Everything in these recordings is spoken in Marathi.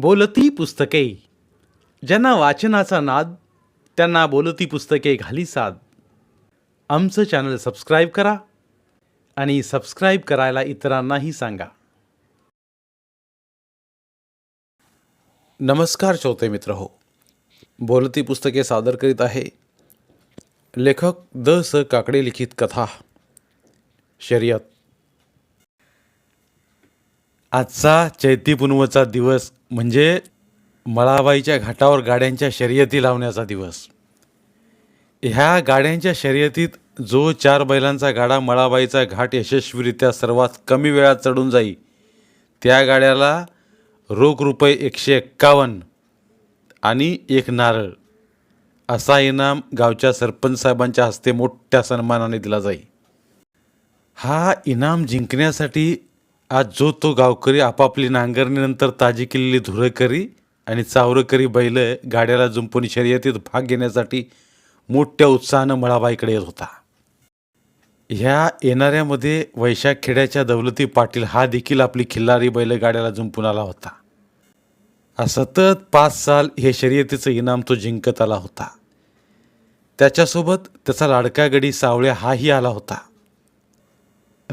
बोलती पुस्तके. ज्यांना वाचनाचा नाद त्यांना बोलती पुस्तके घाली साद. आमचं चॅनल सबस्क्राईब करा आणि सबस्क्राईब करायला इतरांनाही सांगा. नमस्कार श्रोते मित्र हो. बोलती पुस्तके सादर करीत आहे लेखक द स काकडे लिखित कथा शर्यत. आजचा चैती पुनवचा दिवस म्हणजे मळाबाईच्या घाटावर गाड्यांच्या शर्यती लावण्याचा दिवस. ह्या गाड्यांच्या शर्यतीत जो चार बैलांचा गाडा मळाबाईचा घाट यशस्वीरित्या सर्वात कमी वेळात चढून जाई त्या गाड्याला रोख रुपये एकशे एक्कावन्न आणि एक नारळ असा इनाम गावच्या सरपंच साहेबांच्या हस्ते मोठ्या सन्मानाने दिला जाई. हा इनाम जिंकण्यासाठी आज जो तो गावकरी आपापली नांगरणीनंतर ताजी केलेली धुरकरी आणि चावरकरी बैल गाड्याला जुंपून शर्यतीत भाग घेण्यासाठी मोठ्या उत्साहानं मळाबाईकडे येत होता. ह्या येणाऱ्यामध्ये वैशाख खेड्याच्या दौलती पाटील हा देखील आपली खिल्लारी बैल गाड्याला जुंपून आला होता. सतत पाच साल हे शर्यतीचं इनाम तो जिंकत आला होता. त्याच्यासोबत त्याचा लाडका गडी सावळ्या हाही आला होता.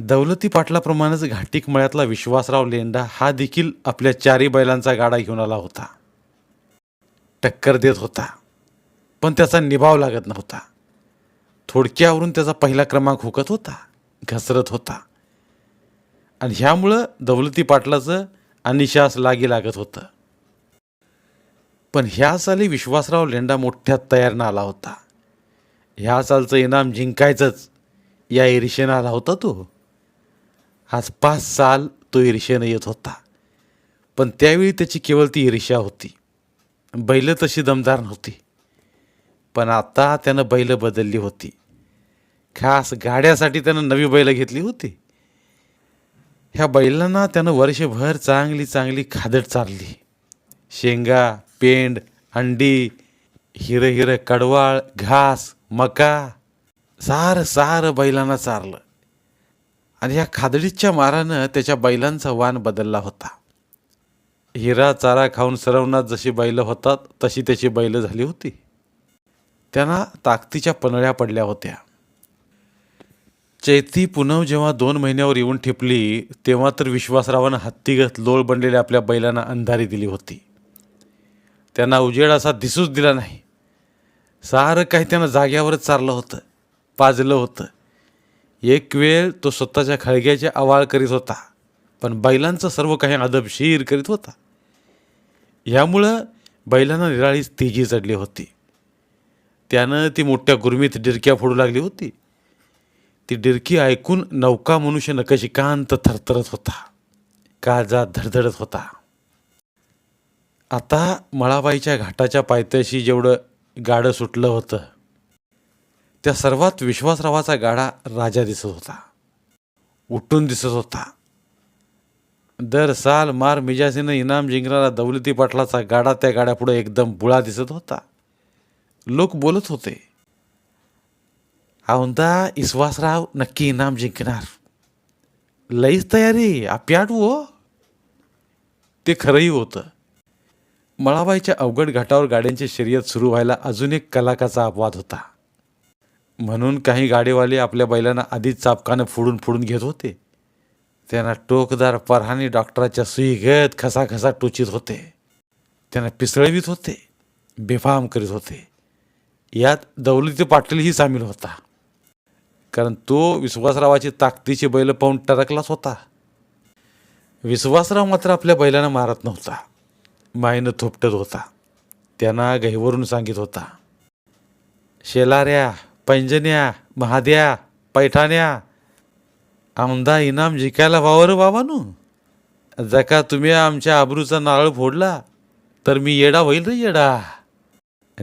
दौलती पाटलाप्रमाणेच घाटीक मळ्यातला विश्वासराव लेंडा हा देखील आपल्या चारी बैलांचा गाडा घेऊन आला होता. टक्कर देत होता. पण त्याचा निभाव लागत नव्हता. थोडक्यावरून त्याचा पहिला क्रमांक हुकत होता घसरत होता. आणि ह्यामुळं दौलती पाटलाचं अनिशास लागी लागत होतं. पण ह्या साली विश्वासराव लेंडा मोठ्या तयारनं आला होता. ह्या सालचं इनाम जिंकायचंच या इरिशेनं आला होता तो. आज पाच साल तो ईर्षेनं येत होता. पण त्यावेळी त्याची केवळ ती ईर्ष्या होती. बैल तशी दमदार नव्हती. पण आता त्यानं बैल बदलली होती. खास गाड्यासाठी त्यानं नवी बैल घेतली होती. ह्या बैलांना त्यानं वर्षभर चांगली चांगली खादड चारली. शेंगा पेंड अंडी हिरं हिरं कडवाळ घास मका सारं सारं बैलांना चारलं. आणि ह्या खादडीच्या मारानं त्याच्या बैलांचा वान बदलला होता. हिरा चारा खाऊन सरवणात जशी बैलं होतात तशी त्याची बैलं झाली होती. त्यांना ताकदीच्या पनळ्या पडल्या होत्या. चैती पुनव जेव्हा दोन महिन्यावर येऊन ठिपली तेव्हा तर विश्वासरावानं हत्तीगत लोळ बनलेल्या आपल्या बैलांना अंधारी दिली होती. त्यांना उजेड असा दिसूच दिला नाही. सारं काही त्यांना जाग्यावरच चारलं होतं पाजलं होतं. एक वेळ तो स्वतःच्या खळग्याचे आवाळ करीत होता पण बैलांचं सर्व काही अदबशीर करीत होता. ह्यामुळं बैलांना निराळीच तेजी चढली होती. त्यानं ती मोठ्या गुरमीत डिरक्या फोडू लागली होती. ती डिरकी ऐकून नौका मनुष्य नकशिकांत थरथरत होता काजा धडधडत होता. आता मळाबाईच्या घाटाच्या पायथ्याशी जेवढं गाडं सुटलं होतं त्या सर्वात विश्वासरावाचा गाडा राजा दिसत होता. उठून दिसत होता. दर साल मार मिजासीनं इनाम जिंकणारा दौलती पाटलाचा गाडा त्या गाड्यापुढे एकदम बुळा दिसत होता. लोक बोलत होते औंदा इस्वासराव नक्की इनाम जिंकणार. लईच तयारी अप्याट हो. ते खरंही होतं. मळाबाईच्या अवघड घाटावर गाड्यांची शर्यत सुरू व्हायला अजून एक कलाकाचा अपवाद होता. म्हणून काही गाडीवाले आपल्या बैलांना आधीच चापकानं फोडून फोडून घेत होते. त्यांना टोकदार परहानी डॉक्टराच्या सुईगत घेत खसाखसा टोचीत होते. त्यांना पिसळवीत होते. बेफाम करीत होते. यात दौलती पाटीलही सामील होता. कारण तो विश्वासरावाची ताकदीची बैल पाहून टरकलाच होता. विश्वासराव मात्र आपल्या बैलांना मारत नव्हता. मायनं थोपटत होता. त्यांना गहीवरून सांगित होता शेलाऱ्या पैंजण्या महाद्या पैठाण्या आमदा इनाम जिकायला वावर बाबानू. जका तुम्ही आमच्या आबरूचा नारळ फोडला तर मी येडा होईल रे येडा.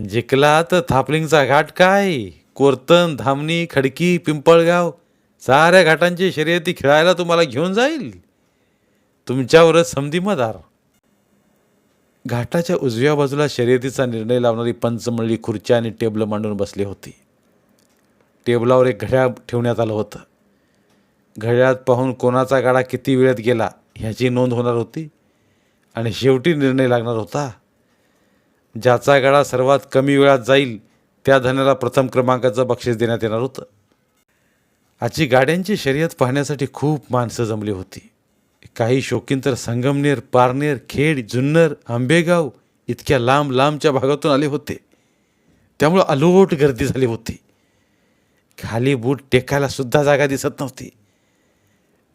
जिकला तर थापलिंगचा घाट काय? कोरतन धामणी खडकी पिंपळगाव साऱ्या घाटांची शर्यती खेळायला तुम्हाला घेऊन जाईल. तुमच्यावरच समधी मदार. घाटाच्या उजव्या बाजूला शर्यतीचा निर्णय लावणारी पंचमंडळी खुर्च्या आणि टेबलं मांडून बसली होती. टेबलावर एक घड्याळ ठेवण्यात आलं होतं. घड्याळात पाहून कोणाचा गाडा किती वेळात गेला ह्याची नोंद होणार होती आणि शेवटी निर्णय लागणार होता. ज्याचा गाडा सर्वात कमी वेळात जाईल त्या धनाला प्रथम क्रमांकाचं बक्षीस देण्यात येणार होतं. आजची गाड्यांची शर्यत पाहण्यासाठी खूप माणसं जमली होती. काही शौकीन तर संगमनेर पारनेर खेड जुन्नर आंबेगाव इतक्या लांब लांबच्या भागातून आले होते. त्यामुळं अलोट गर्दी झाली होती. खाली बूट टेकायला सुद्धा जागा दिसत नव्हती.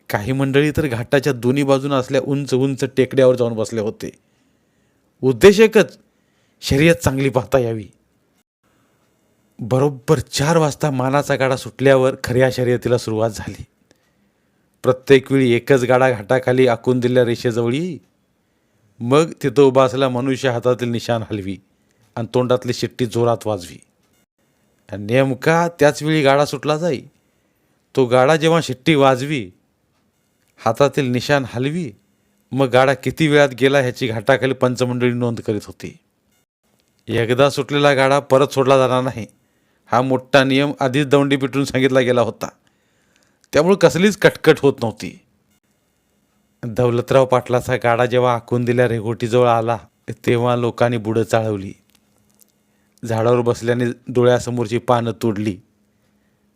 काही मंडळी तर घाटाच्या दोन्ही बाजूनं असल्या उंच उंच टेकड्यावर जाऊन बसले होते. उद्देश एकच शर्यत चांगली पाहता यावी. बरोबर चार वाजता मानाचा गाडा सुटल्यावर खऱ्या शर्यतीला सुरुवात झाली. प्रत्येक वेळी एकच गाडा घाटाखाली आखून दिल्या रेषेजवळ येई मग तिथं उभा असलेला मनुष्य हातातील निशाण हलवी आणि तोंडातली शिट्टी जोरात वाजवी. नेमका त्याचवेळी गाडा सुटला जाई. तो गाडा जेव्हा शिट्टी वाजवी हातातील निशाण हलवी मग गाडा किती वेळात गेला ह्याची घाटाखाली पंचमंडळी नोंद करीत होती. एकदा सुटलेला गाडा परत सोडला जाणार नाही. हा मोठा नियम आधीच दौंडी पिटून सांगितला गेला होता. त्यामुळे कसलीच कटकट होत नव्हती. दौलतराव पाटलाचा गाडा जेव्हा आखून दिल्या रेघोटीजवळ आला तेव्हा लोकांनी बुडं चाळवली. झाडावर बसल्याने डोळ्यासमोरची पानं तोडली.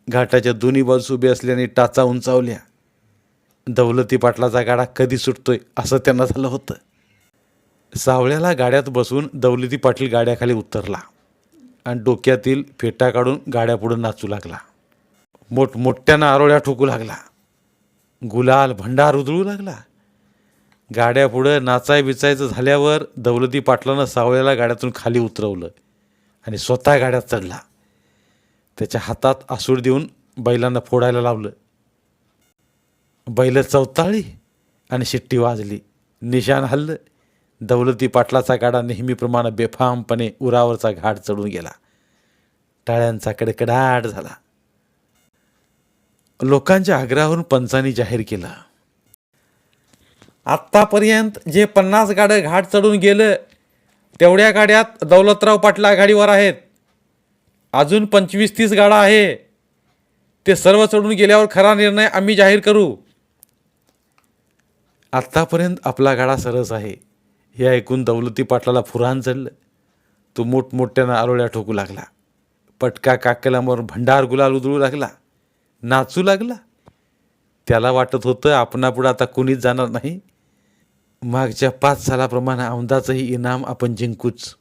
घाटाच्या दोन्ही बाजूस उभे असल्याने टाचा उंचावल्या. दौलती पाटलाचा गाडा कधी सुटतोय असं त्यांना झालं होतं. सावळ्याला गाड्यात बसून दौलती पाटील गाड्याखाली उतरला आणि डोक्यातील फेटा काढून गाड्यापुढं नाचू लागला. मोठमोठ्यानं आरोळ्या ठोकू लागला. गुलाल भंडार उधळू लागला. गाड्यापुढं नाचाय बिचायचं झाल्यावर दौलती पाटलानं सावळ्याला गाड्यातून खाली उतरवलं. आणि स्वतः गाड्यात चढला. त्याच्या हातात आसूड देऊन बैलांना फोडायला लावलं. बैल चवताळी आणि शिट्टी वाजली. निशाण हल्लं. दौलती पाटलाचा गाडा नेहमीप्रमाणे बेफामपणे उरावरचा घाट चढून गेला. टाळ्यांचा कडकडाट झाला. लोकांच्या आग्रहावरून पंचांनी जाहीर केलं. आत्तापर्यंत जे पन्नास गाडं घाट चढून गेलं तेवढ्या गाड्यात दौलतराव पाटला आघाडीवर आहेत. अजून पंचवीस तीस गाडा आहे. ते सर्व चढून गेल्यावर खरा निर्णय आम्ही जाहीर करू. आत्तापर्यंत आपला गाडा सरस आहे. हे ऐकून दौलती पाटलाला फुरान चढलं तो मोठमोठ्यानं आरोळ्या ठोकू लागला. पटका काकेलांवर भंडार गुलाल उधळू लागला. नाचू लागला. त्याला वाटत होतं आपणापुढं आता कुणीच जाणार नाही. मागच्या पाच सालाप्रमाणे औंदाचंही इनाम आपण जिंकूच.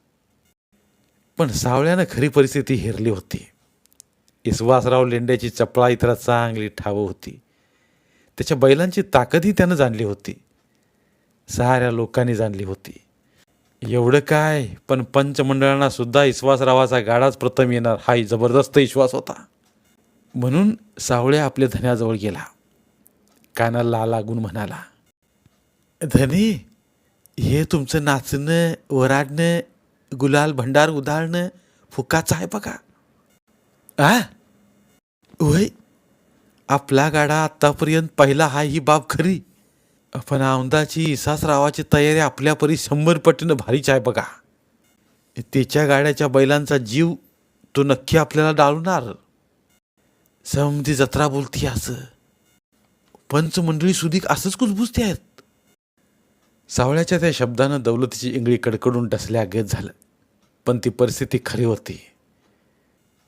पण सावळ्यानं खरी परिस्थिती हेरली होती. इसवासराव लेंड्याची चपळा इतरा चांगली ठाव होती. त्याच्या बैलांची ताकदही त्यानं जाणली होती. साऱ्या लोकांनी जाणली होती. एवढं काय? पण पंचमंडळांना सुद्धा इसवासरावाचा गाडाच प्रथम येणार हाही जबरदस्त विश्वास होता. म्हणून सावळ्या आपल्या धन्याजवळ गेला. कानाला लागून म्हणाला धनी हे तुमचं नाचणं वराडणं गुलाल भंडार उधाळणं फुकाचं आहे बघा. आ? होय आपला गाडा आत्तापर्यंत पहिला हा ही बाब खरी. पण औंदाची इसासरावाची तयारी आपल्या परी शंभर पटीनं भारीच आहे बघा. त्याच्या गाड्याच्या बैलांचा जीव तो नक्की आपल्याला डाळणार. समधी जत्रा बोलती असं. पंचमंडळी सुधीक असंच कुजबुजते आहेत सावळ्याच्या त्या शब्दानं दौलतीची इंगळी कडकडून टसल्यागत झालं. पण ती परिस्थिती खरी होती.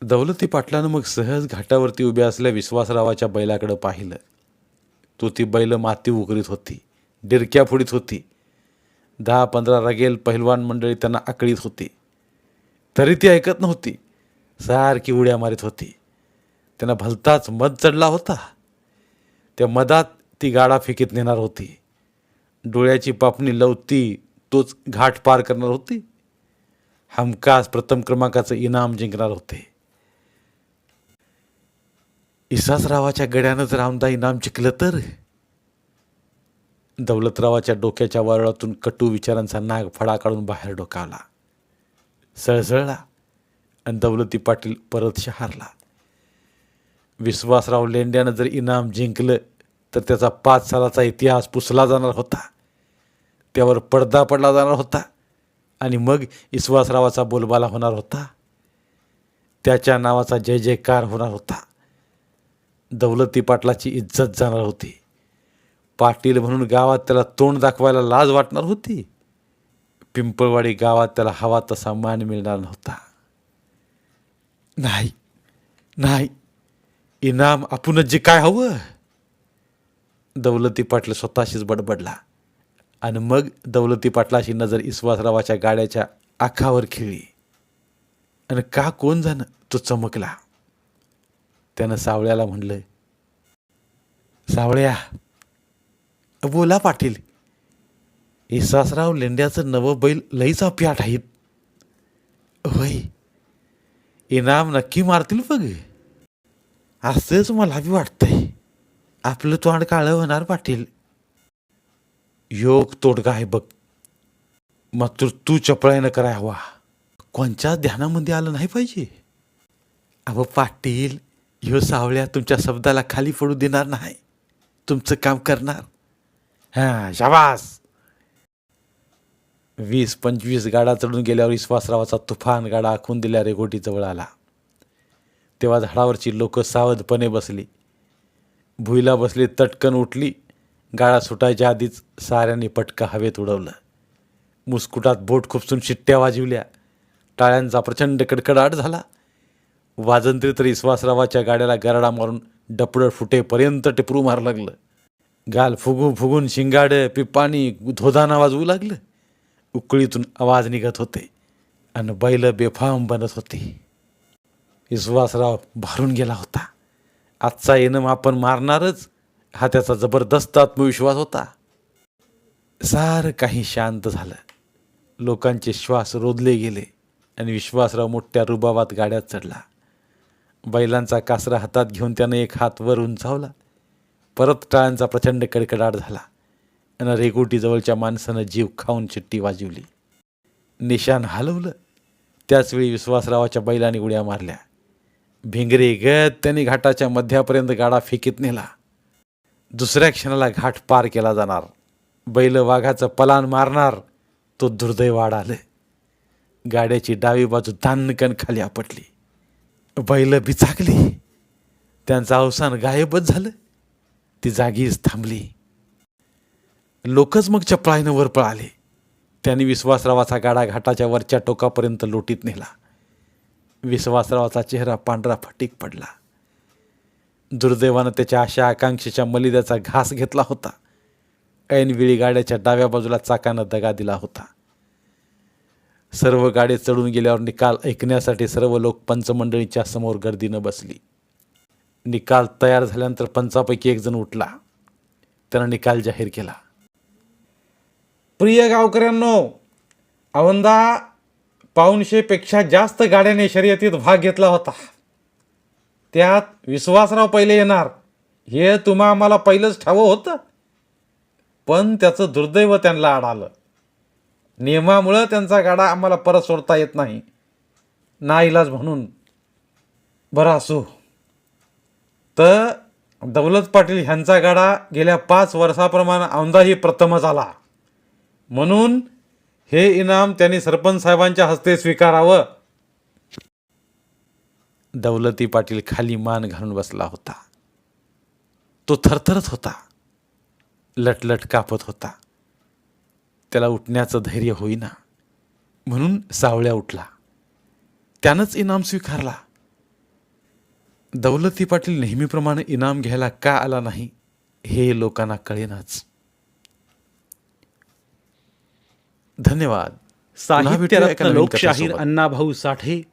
दौलती पाटलानं मग सहज घाटावरती उभ्या असल्या विश्वासरावाच्या बैलाकडं पाहिलं. तो ती बैल माती उकरीत होती डिरक्या फुडीत होती. दहा पंधरा रगेल पहिलवान मंडळी त्यांना आकळीत होती. तरी ती ऐकत नव्हती. सारखी उड्या मारीत होती. त्यांना भलताच मध चढला होता. त्या मधात ती गाडा फेकीत नेणार होती. डोळ्याची पापणी लवती तोच घाट पार करणार होती. हमखास प्रथम क्रमांकाचं इनाम जिंकणार होते. इसासरावाच्या गड्यानं जर आमदा इनाम जिंकलं तर? दौलतरावाच्या डोक्याच्या वारळातून कटू विचारांचा नाग फडा काढून बाहेर डोकावला. सळसळला. आणि दौलती पाटील परत शहारला. विश्वासराव लेंड्यानं जर इनाम जिंकलं तर त्याचा पाच सालाचा इतिहास पुसला जाणार होता. त्यावर पडदा पडला जाणार होता आणि मग विश्वासरावाचा बोलबाला होणार होता. त्याच्या नावाचा जय जयकार होणार होता. दौलती पाटलाची इज्जत जाणार होती. पाटील म्हणून गावात त्याला तोंड दाखवायला लाज वाटणार होती. पिंपळवाडी गावात त्याला हवा तसा मान मिळणार नव्हता. नाही नाही इनाम आपणच जे काय हवं. दौलती पाटील स्वतःशीच बडबडला. आणि मग दौलती पाटलाची नजर इस्वासरावाच्या गाड्याच्या आखावर खिळली. आणि का कोण जाणं? तो चमकला. त्यानं सावळ्याला म्हणलं सावळ्या बोला पाटील. इसासराव लेंड्याचं नवं बैल लईचा प्याट आहेत. होय. इनाम नक्की मारतील बघ. असंच मला बी वाटतंय. आपलं तोंड काळं होणार पाटील. योग तोडगा आहे बघ. मात्र तू चपळाईनं कराय हवा. कोणच्याच ध्यानामध्ये आलं नाही पाहिजे? अहो पाटील ह्यो सावळ्या तुमच्या शब्दाला खाली पडू देणार नाही. तुमचं काम करणार. हां शाबास. वीस पंचवीस गाडा चढून गेल्यावर विश्वासरावाचा तुफान गाडा आखून दिल्या रेघोटीजवळ आला. तेव्हा झाडावरची लोक सावधपणे बसली. भुईला बसली तटकन उठली. गाळा सुटायच्या आधीच साऱ्यांनी पटका हवेत उडवलं. मुस्कुटात बोट खुपसून शिट्ट्या वाजविल्या. टाळ्यांचा प्रचंड कडकडाट झाला. वाजंत्री तरी विश्वासरावाच्या गाड्याला गराडा मारून डपडं फुटेपर्यंत टिपरू मार लागलं. गाल फुगू फुगून शिंगाडं पिपाणी धोदाना वाजवू लागलं. उकळीतून आवाज निघत होते आणि बैल बेफाम बनत होती. विश्वासराव भारून गेला होता. आजचा येणं आपण मारणारच. हा त्याचा जबरदस्त आत्मविश्वास होता. सारं काही शांत झालं. लोकांचे श्वास रोधले गेले आणि विश्वासराव मोठ्या रुबाबात गाड्यात चढला. बैलांचा कासरा हातात घेऊन त्यानं एक हात वर उंचावला परत टाळ्यांचा प्रचंड कडकडाट झाला. आणि रेगोटीजवळच्या माणसानं जीव खाऊन चिट्टी वाजवली. निशान हलवलं. त्याचवेळी विश्वासरावाच्या बैलाने उड्या मारल्या. भिंगरे गत त्यांनी घाटाच्या मध्यापर्यंत गाडा फेकीत नेला. दुसऱ्या क्षणाला घाट पार केला जाणार. बैल वाघाचं पलान मारणार. तो दुर्दैव आलं. गाड्याची डावी बाजू दानकन खाली आपटली. बैल बिचाकली. त्यांचं अवसान गायबच झालं. ती जागीच थांबली. लोकच मग चपळाईनं वर पळाले. त्यांनी विश्वासरावाचा गाडा घाटाच्या वरच्या टोकापर्यंत लोटीत नेला. विश्वासरावाचा चेहरा पांढरा फटीक पडला. दुर्दैवानं त्याच्या आशा आकांक्षेच्या मलिद्याचा घास घेतला होता. ऐनवेळी गाड्याच्या डाव्या बाजूला चाकानं दगा दिला होता. सर्व गाडी चढून गेल्यावर निकाल ऐकण्यासाठी सर्व लोक पंचमंडळीच्या समोर गर्दीनं बसली. निकाल तयार झाल्यानंतर पंचापैकी एक जण उठला. त्यानं निकाल जाहीर केला. प्रिय गावकऱ्यांनो अवंदा पाऊनशेपेक्षा जास्त गाड्याने शर्यतीत भाग घेतला होता. त्यात विश्वासराव पहिले येणार. हे तुम्हा आम्हाला पहिलंच ठावं होतं. पण त्याचं दुर्दैव त्यांना आडालं नियमामुळं त्यांचा गाडा आम्हाला परत सोडता येत नाही. नाईलाज म्हणून. बरं असो. तर दौलत पाटील ह्यांचा गाडा गेल्या पाच वर्षाप्रमाणे औंदाही प्रथमच आला म्हणून हे इनाम त्यांनी सरपंच साहेबांच्या हस्ते स्वीकारावं. दौलती पाटील खाली मान घालून बसला होता. तो थरथरत होता. लटलट कापत होता. त्याला उठण्याचं धैर्य होईना. म्हणून सावळ्या उठला. त्यानंच इनाम स्वीकारला. दौलती पाटील नेहमीप्रमाणे इनाम घ्यायला का आला नाही हे लोकांना कळेनाच. धन्यवाद. नवीन लोकशाहीर. अण्णाभाऊ साठे.